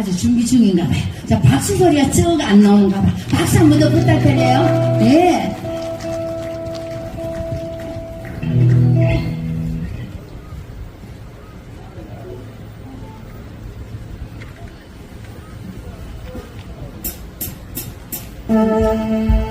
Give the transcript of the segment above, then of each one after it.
아주 준비 중인가 봐요. 자, 박수 소리가 쭉 안 나오는가 봐. 박수 한 번 더 부탁드려요. 네. 음.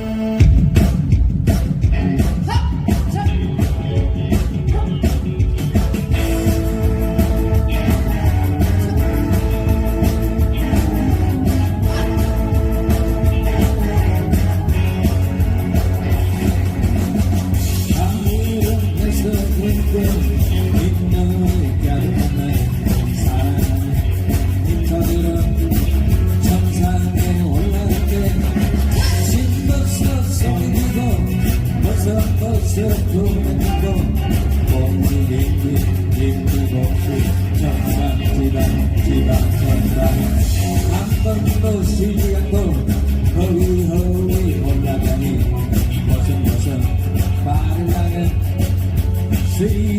번도 쉬지 않고 허위 허위 올라가니 벗은 벗은 빠르다는 쉬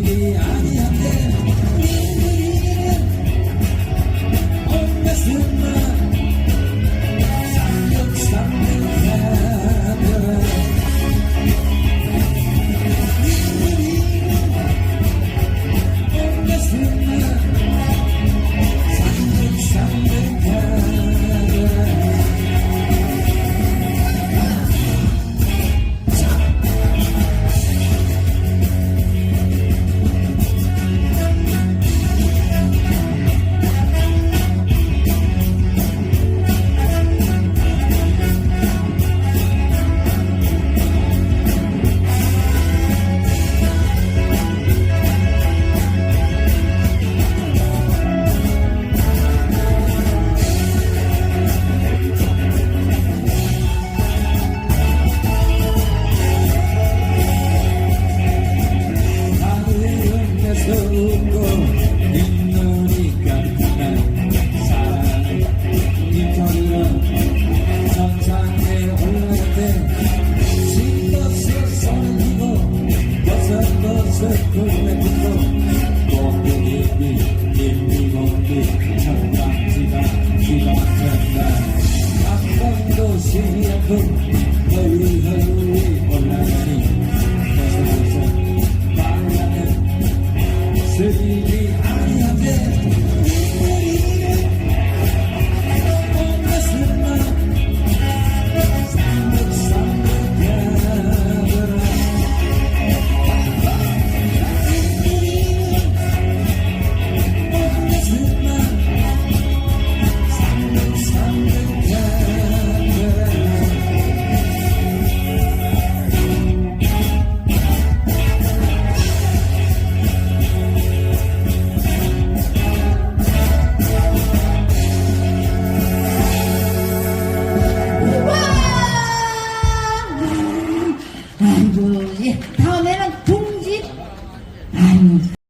Hari Hari Hari Hari